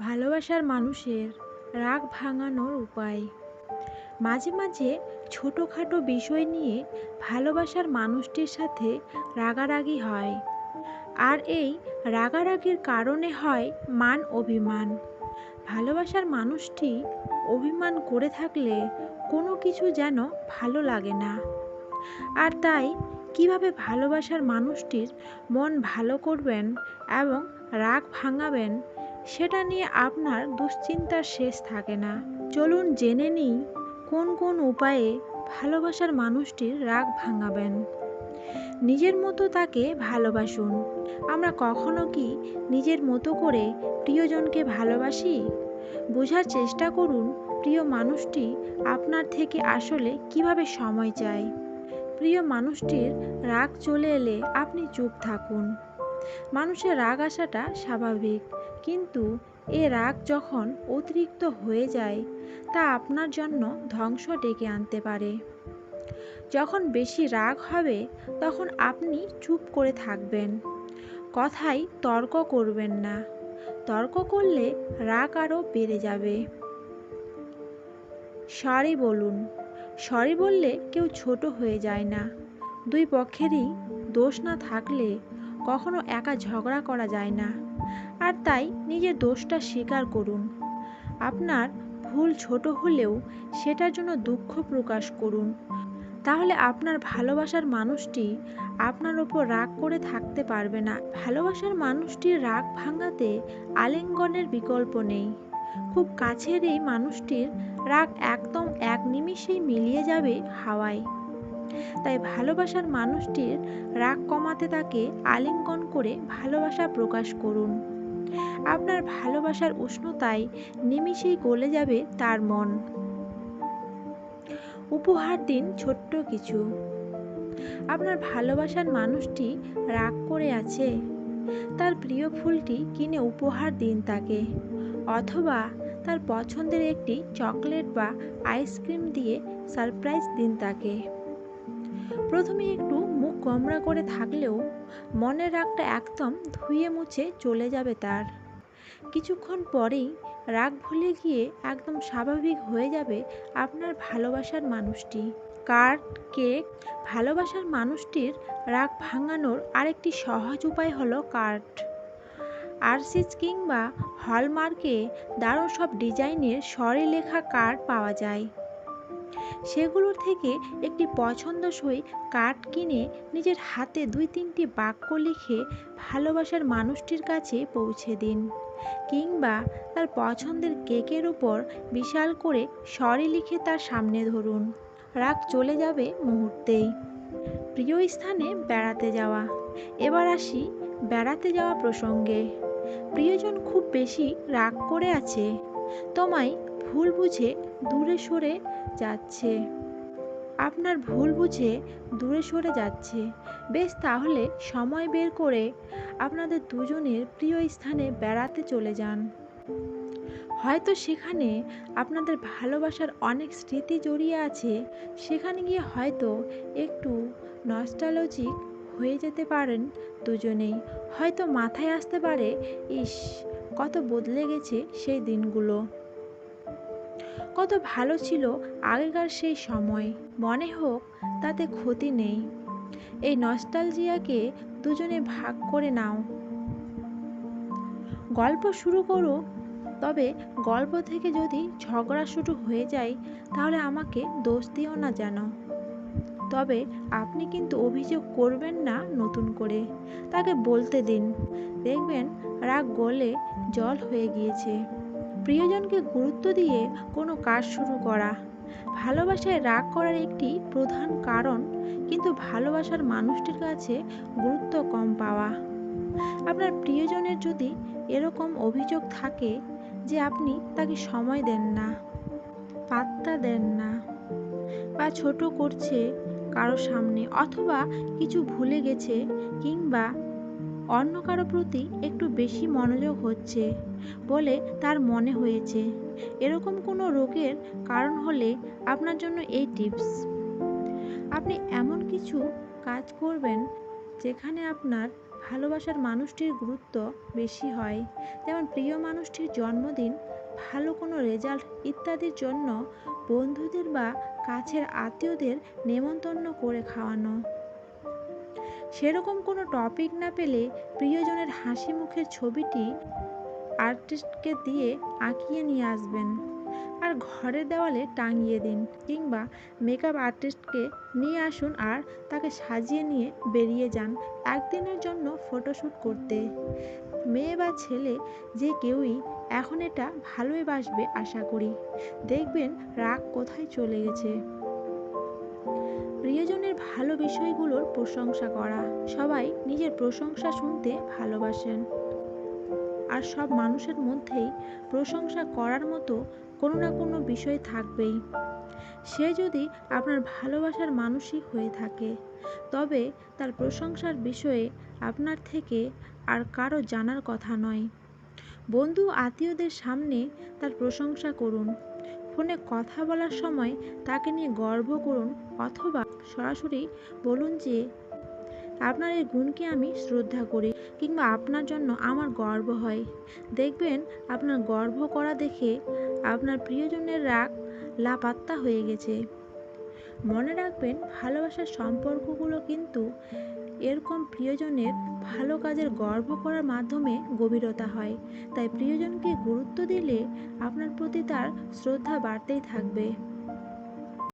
ভালোবাসার মানুষের রাগ ভাঙানোর উপায়। মাঝে মাঝে ছোটোখাটো বিষয় নিয়ে ভালোবাসার মানুষটির সাথে রাগারাগি হয়। আর এই রাগারাগির কারণে হয় মান অভিমান। ভালোবাসার মানুষটি অভিমান করে থাকলে কোনো কিছু যেন ভালো লাগে না। আর তাই কীভাবে ভালোবাসার মানুষটির মন ভালো করবেন এবং রাগ ভাঙাবেন সেটা নিয়ে আপনার দুশ্চিন্তার শেষ থাকে না। চলুন জেনে নিই কোন কোন উপায়ে ভালোবাসার মানুষটির রাগ ভাঙাবেন। নিজের মতো তাকে ভালোবাসুন। আমরা কখনো কি নিজের মতো করে প্রিয়জনকে ভালোবাসি? বোঝার চেষ্টা করুন প্রিয় মানুষটি আপনার থেকে আসলে কীভাবে সময় চায়। প্রিয় মানুষটির রাগ চলে এলে আপনি চুপ থাকুন। মানুষের রাগ আসাটা স্বাভাবিক। কিন্তু এ রাগ যখন অতিরিক্ত হয়ে যায়, তা আপনার জন্য ধ্বংস ডেকে আনতে পারে। যখন বেশি রাগ হবে, তখন আপনি চুপ করে থাকবেন। কথায় তর্ক করবেন না। তর্ক করলে রাগ আরও বেড়ে যাবে। সরি বলুন। সরি বললে কেউ ছোট হয়ে যায় না। দুই পক্ষেরই দোষ না থাকলে কখনো একা ঝগড়া করা যায় না। আর তাই নিজের দোষটা স্বীকার করুন। আপনার ভুল ছোট হলেও সেটার জন্য দুঃখ প্রকাশ করুন। তাহলে আপনার ভালোবাসার মানুষটি আপনার ওপর রাগ করে থাকতে পারবে না। ভালোবাসার মানুষটির রাগ ভাঙাতে আলিঙ্গনের বিকল্প নেই। খুব কাছের এই মানুষটির রাগ একদম এক নিমিষেই মিলিয়ে যাবে হাওয়ায়। তাই ভালোবাসার মানুষটির রাগ কমাতে তাকে আলিঙ্গন করে ভালোবাসা প্রকাশ করুন। আপনার ভালোবাসার উষ্ণতায় নিমিষেই গলে যাবে তার মন। উপহার দিন ছোট্ট কিছু। আপনার ভালোবাসার মানুষটি রাগ করে আছে। তার প্রিয় ফুলটি কিনে উপহার দিন তাকে। অথবা তার পছন্দের একটি চকলেট বা আইসক্রিম দিয়ে সারপ্রাইজ দিন তাকে। প্রথমে একটু মুখ গমরা করে থাকলেও মনের রাগটা একদম ধুয়ে মুছে চলে যাবে তার। কিছুক্ষণ পরেই রাগ ভুলে গিয়ে একদম স্বাভাবিক হয়ে যাবে আপনার ভালোবাসার মানুষটি। কার্ড, কেক, ভালোবাসার মানুষটির রাগ ভাঙানোর আরেকটি সহজ উপায় হলো কার্ড। আরসিস কিংবা হলমার্কে দারুণ সব ডিজাইনের স্বরে লেখা কার্ড পাওয়া যায়। সেগুলোর থেকে একটি পছন্দসই কার্ড কিনে নিজের হাতে দুই তিনটি বাক্য লিখে ভালোবাসার মানুষটির কাছে পৌঁছে দিন কিংবা তার পছন্দের কেকের উপর বিশাল করে স্বরে লিখে তার সামনে ধরুন। রাগ চলে যাবে মুহূর্তেই। প্রিয় স্থানে বেড়াতে যাওয়া। এবার আসি বেড়াতে যাওয়া প্রসঙ্গে। প্রিয়জন খুব বেশি রাগ করে আছে। তোমায় ভুল বুঝে দূরে সরে যাচ্ছে। আপনার ভুল বুঝে দূরে সরে যাচ্ছে। বেশ, তাহলে সময় বের করে আপনাদের দুজনের প্রিয় স্থানে বেড়াতে চলে যান। হয়তো সেখানে আপনাদের ভালোবাসার অনেক স্মৃতি জড়িয়ে আছে। সেখানে গিয়ে হয়তো একটু নস্টালজিক হয়ে যেতে পারেন দুজনেই। হয়তো মাথায় আসতে পারে, ইস, কত বদলে গেছে সেই দিনগুলো। কত ভালো ছিল আগেকার সেই সময়। মনে হোক, তাতে ক্ষতি নেই। এই নস্টালজিয়াকে দুজনে ভাগ করে নাও। গল্প শুরু করো। তবে গল্প থেকে যদি ঝগড়া শুরু হয়ে যায়, তাহলে আমাকে দোষ দিও না যেন। তবে আপনি কিন্তু অভিযোগ করবেন না নতুন করে। তাকে বলতে দিন। দেখবেন রাগ গলে জল হয়ে গিয়েছে। প্রিয়জনকে গুরুত্ব দিয়ে কোনো কাজ শুরু করা। ভালোবাসায় রাগ করার একটি প্রধান কারণ, কিন্তু ভালোবাসার মানুষটির কাছে গুরুত্ব কম পাওয়া। আপনার প্রিয়জনের যদি এরকম অভিযোগ থাকে যে আপনি তাকে সময় দেন না, পাত্তা দেন না, বা ছোট করছে কারও সামনে, অথবা কিছু ভুলে গেছে কিংবা অন্য কারও প্রতি একটু বেশি মনোযোগ হচ্ছে বলে তার মনে হয়েছে। এরকম কোনো রোগের কারণ হলে আপনার জন্য এই টিপস। আপনি এমন কিছু কাজ করবেন যেখানে আপনার ভালোবাসার মানুষটির গুরুত্ব বেশি হয়। যেমন প্রিয় মানুষটির জন্মদিন, ভালো কোনো রেজাল্ট ইত্যাদির জন্য বন্ধুদের বা কাছের আত্মীয়দের নেমন্তন্ন করে খাওয়ানো। সেরকম কোনো টপিক না পেলে প্রিয়জনের হাসি মুখের ছবিটি আর্টিস্টকে দিয়ে আঁকিয়ে নিয়ে আসবেন। আর ঘরের দেওয়ালে টাঙিয়ে দিন কিংবা মেকআপ আর্টিস্টকে নিয়ে আসুন আর তাকে সাজিয়ে নিয়ে বেরিয়ে যান একদিনের জন্য ফটোশ্যুট করতে। মেয়ে বা ছেলে যে কেউই এখন এটা ভালোই বাসবে আশা করি। দেখবেন রাগ কোথায় চলে গেছে। প্রিয়জনের ভালো বিষয়গুলোর প্রশংসা করা। সবাই নিজের প্রশংসা শুনতে ভালোবাসেন। আর সব মানুষের মধ্যেই প্রশংসা করার মতো কোনো না কোনো বিষয় থাকবেই। সে যদি আপনার ভালোবাসার মানুষই হয়ে থাকে, তবে তার প্রশংসার বিষয়ে আপনার থেকে আর কারও জানার কথা নয়। বন্ধু আত্মীয়দের সামনে তার প্রশংসা করুন। ফোনে কথা বলার সময় তাকে নিয়ে গর্ব করুন অথবা সরাসরি বলুন যে, আপনার এই গুণকে আমি শ্রদ্ধা করি কিংবা আপনার জন্য আমার গর্ব হয়। দেখবেন আপনার গর্ব করা দেখে আপনার প্রিয়জনের রাগ লাপাত্তা হয়ে গেছে। মনে রাখবেন, ভালোবাসার সম্পর্কগুলো কিন্তু এরকম প্রিয়জনের ভালো কাজের গর্ব করার মাধ্যমে গভীরতা হয়। তাই প্রিয়জনকে গুরুত্ব দিলে আপনার প্রতি তার শ্রদ্ধা বাড়তেই থাকবে।